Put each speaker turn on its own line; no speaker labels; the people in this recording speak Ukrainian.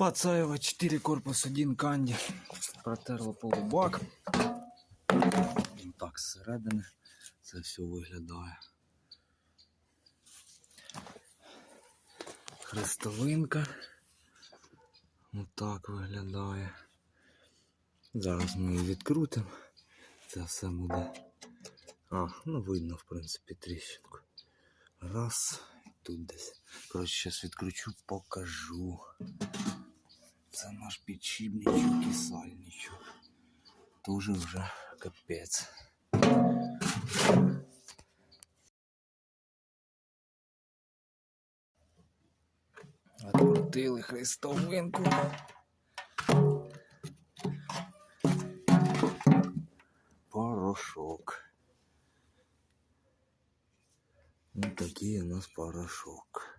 Пацаева 4 корпус 1 канді. Протерло полубак. Так, зсередини це все виглядає. Хрестовинка. Отак виглядає. Зараз ми її відкрутимо. Це все буде. А, ну видно, в принципі, тріщинку. Раз, тут десь. Коротше, зараз відкручу, покажу. Це наш підшипничок і сальничок. Дуже вже капець. Открутили хрестовинку. Порошок. Ну такий у нас порошок.